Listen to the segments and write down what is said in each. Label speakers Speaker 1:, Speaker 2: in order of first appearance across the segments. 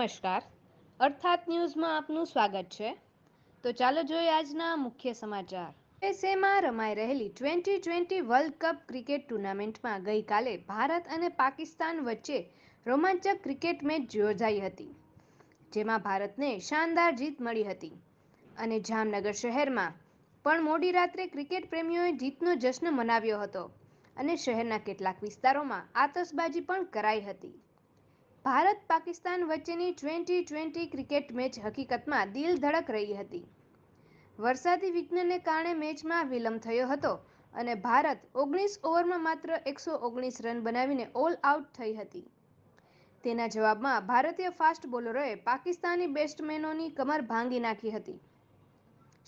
Speaker 1: નમસ્કાર. અર્થાત ન્યૂઝમાં આપનું સ્વાગત છે. તો ચાલો જોઈએ આજના મુખ્ય સમાચાર. યુએસએમાં રમાઈ રહેલી twenty twenty world cup cricket ટુર્નામેન્ટમાં ગઈકાલે ભારત અને પાકિસ્તાન વચ્ચે રોમાંચક ક્રિકેટ મેચ યોજાઈ હતી, જેમાં ભારતને શાનદાર જીત મળી હતી. અને જામનગર શહેરમાં પણ મોડી રાત્રે ક્રિકેટ પ્રેમીઓએ જીતનો જશ્ન મનાવ્યો હતો અને શહેરના કેટલાક વિસ્તારોમાં આતશબાજી પણ કરાઈ હતી. ભારત પાકિસ્તાન વચ્ચેની ટ્વેન્ટી ટ્વેન્ટી ક્રિકેટ મેચ હકીકતમાં દિલ ધડક રહી હતી. વરસાદી વિઘ્નને કારણે મેચમાં વિલંબ થયો હતો અને ભારત ઓગણીસ ઓવરમાં માત્ર એકસો ઓગણીસ રન બનાવીને ઓલ આઉટ થઈ હતી. તેના જવાબમાં ભારતીય ફાસ્ટ બોલરોએ પાકિસ્તાની બેટ્સમેનોની કમર ભાંગી નાખી હતી.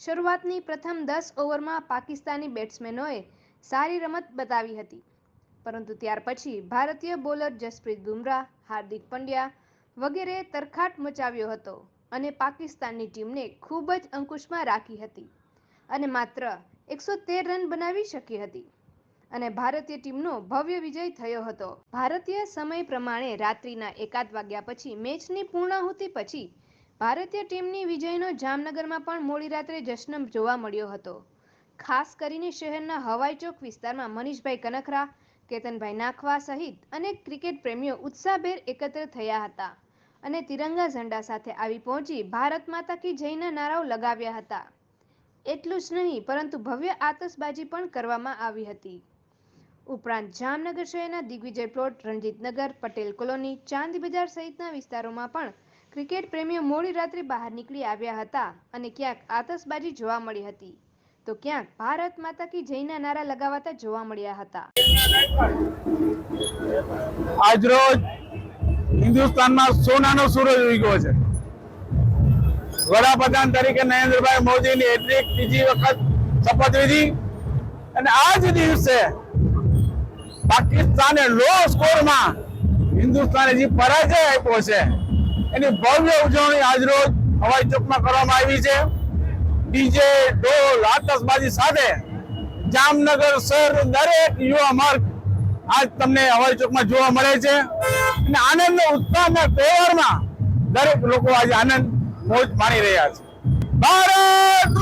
Speaker 1: શરૂઆતની પ્રથમ દસ ઓવરમાં પાકિસ્તાની બેટ્સમેનોએ સારી રમત બતાવી હતી. પરંતુ ત્યાર પછી ભારતીય બોલર જસપ્રીત બુમરાહ, હાર્દિક પંડ્યા વગેરે તરખાટ મચાવ્યો હતો અને પાકિસ્તાનની ટીમને ખૂબ જ અંકુશમાં રાખી હતી અને માત્ર એકસો તેર રન બનાવી શકી હતી. અને ભારતીય ટીમનો ભવ્ય વિજય થયો હતો. ભારતીય સમય પ્રમાણે રાત્રિના એકાદ વાગ્યા પછી મેચની પૂર્ણાહુતિ પછી ભારતીય ટીમની વિજયનો જામનગરમાં પણ મોડી રાત્રે જશ્ન જોવા મળ્યો હતો. ખાસ કરીને શહેરના હવાઈ ચોક વિસ્તારમાં મનીષભાઈ કનખરા કેતનભાઈ નાખવા સહિત અનેક ક્રિકેટ પ્રેમીઓ ઉત્સાહભેર એકત્ર થયા હતા અને તિરંગા ઝંડા સાથે આવી પહોંચી ભારત માતા કી જયના નારાઓ લગાવ્યા હતા. એટલું જ નહીં, પરંતુ ભવ્ય આતશબાજી પણ કરવામાં આવી હતી. ઉપરાંત જામનગર શહેરના દિગ્વિજય પ્લોટ, રણજીતનગર, પટેલ કોલોની, ચાંદી બજાર સહિતના વિસ્તારોમાં પણ ક્રિકેટ પ્રેમીઓ મોડી રાત્રે બહાર નીકળી આવ્યા હતા અને ક્યાંક આતશબાજી જોવા મળી હતી. તો ક્યાંક ભારત માતા કી જયના નારા લગાવાતા જોવા મળ્યા હતા.
Speaker 2: આજરોજ હિન્દુસ્તાનમાં સોનાનો સૂરજ ઉગ્યો છે. વડાપ્રધાન તરીકે નરેન્દ્રભાઈ મોદીની એટલી ત્રીજી વખત શપથવિધિ અને આ જ દિવસે પાકિસ્તાને લો સ્કોરમાં હિન્દુસ્તાને જે પરાજય આપ્યો છે, એની ભવ્ય ઉજવણી આજરોજ હવાઈ ચોકમાં કરવામાં આવી છે. ડીજે, ઢોલ, આતશબાજી સાથે જામનગર શહેર દરેક યુવા માર્ગ આજ તમને હવાઈ ચોકમાં જોવા મળે છે અને આનંદ ઉત્સાહના તહેવારમાં દરેક લોકો આજે આનંદ, મોજ માણી રહ્યા છે ભારત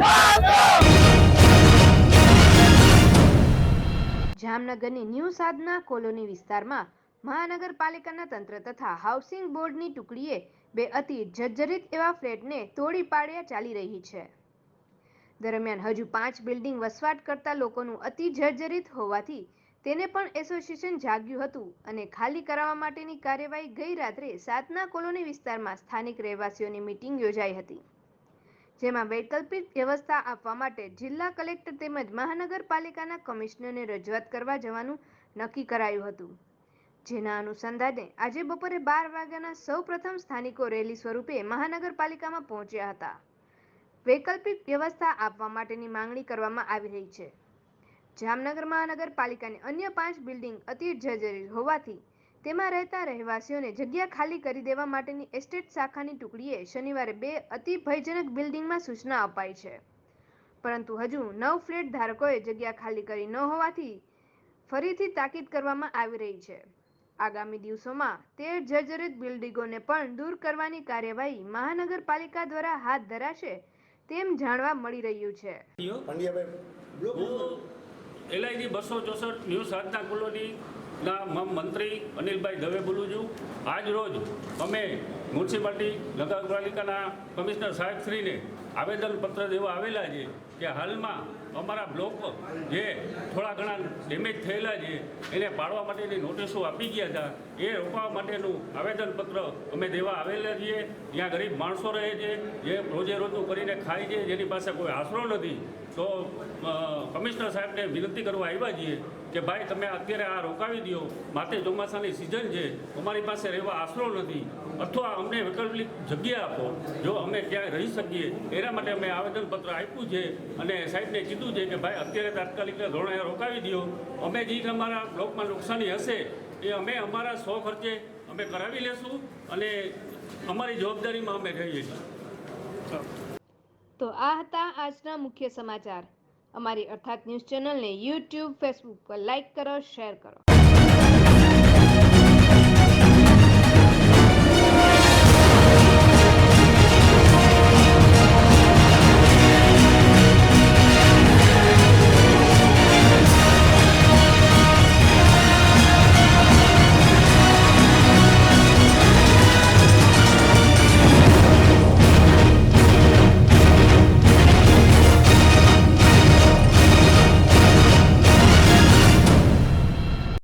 Speaker 2: માતા!
Speaker 1: જામનગરની ન્યૂ સાધના કોલોની વિસ્તારમાં મહાનગરપાલિકાના તંત્ર તથા હાઉસિંગ બોર્ડની ટુકડીએ બે અતિ જર્જરિત એવા ફ્લેટને તોડી પાડ્યા ચાલી રહી છે. દરમિયાન હજુ પાંચ બિલ્ડિંગ વસવાટ કરતા લોકોનું અતિ જર્જરિત હોવાથી તેને પણ એસોસિએશન જાગ્યું હતું અને ખાલી કરાવવા માટેની કાર્યવાહી ગઈ રાત્રે સાતના કોલોની વિસ્તારમાં સ્થાનિક રહેવાસીઓની મીટિંગ યોજાઈ હતી, જેમાં વૈકલ્પિક વ્યવસ્થા આપવા માટે જિલ્લા કલેક્ટર તેમજ મહાનગરપાલિકાના કમિશનરને રજૂઆત કરવા જવાનું નક્કી કરાયું હતું. જેના અનુસંધાને આજે બપોરે બાર વાગ્યાના સૌ પ્રથમ સ્થાનિકો રેલી સ્વરૂપે મહાનગરપાલિકામાં પહોંચ્યા હતા. વૈકલ્પિક વ્યવસ્થા આપવા માટેની માંગણી કરવામાં આવી રહી છે. જામનગર મહાનગરપાલિકાની અન્ય પાંચ બિલ્ડિંગ અતિ જર્જરી હોવાથી તેમાં રહેતા રહેવાસીઓને જગ્યા ખાલી કરી દેવા માટેની એસ્ટેટ શાખાની ટુકડીએ શનિવારે બે અતિ ભયજનક બિલ્ડિંગમાં સૂચના અપાઈ છે. પરંતુ હજુ નવ ફ્લેટ ધારકોએ જગ્યા ખાલી કરી ન હોવાથી ફરીથી તાકીદ કરવામાં આવી રહી છે. આગામી દિવસોમાં તેર જર્જરિત બિલ્ડિંગોને પણ દૂર કરવાની કાર્યવાહી મહાનગરપાલિકા દ્વારા હાથ ધરાશે તેમ જાણવા મળી રહ્યું છે.
Speaker 3: પંડ્યાભાઈ
Speaker 4: હું બસો ચોસઠ ન્યૂ સાધના કોલોનીના મ- મંત્રી અનિલભાઈ દવે બોલું છું. આજ રોજ અમે મ્યુનિસિપાલિટી નગરપાલિકાના કમિશનર સાહેબશ્રીને આવેદનપત્ર દેવા આવેલા છે કે હાલમાં અમારા બ્લોક જે થોડા ઘણા ડેમેજ થયેલા છે, એને પાડવા માટેની નોટિસો આપી ગયા હતા. એ રોકવા માટેનું આવેદનપત્ર અમે દેવા આવેલા છીએ. ત્યાં ગરીબ માણસો રહે છે, જે રોજે રોજનું કરીને ખાય છે, જેની પાસે કોઈ આશરો નથી, તો કમિશનર સાહેબને વિનંતી કરવા આવ્યા છીએ કે ભાઈ, તમે અત્યારે આ રોકાવી દો. માટે ચોમાસાની સિઝન છે. અમારી પાસે રહેવા આશરો નથી. અથવા અમને વૈકલ્પિક જગ્યા આપો. જો અમે ક્યાંય રહી શકીએ, એના માટે અમે આવેદનપત્ર આપ્યું છે અને સાહેબને કીધું છે કે ભાઈ, અત્યારે તાત્કાલિક ધોરણે રોકાવી દો. અમે જે અમારા બ્લોકમાં નુકસાની હશે, એ અમે અમારા સો ખર્ચે અમે કરાવી લેશું અને અમારી જવાબદારીમાં અમે રહીએ છીએ.
Speaker 1: તો આ હતા આજના મુખ્ય સમાચાર. અમારી અર્થાત ન્યૂઝ ચેનલને યુટ્યુબ ફેસબુક પર લાઇક કરો શેર કરો.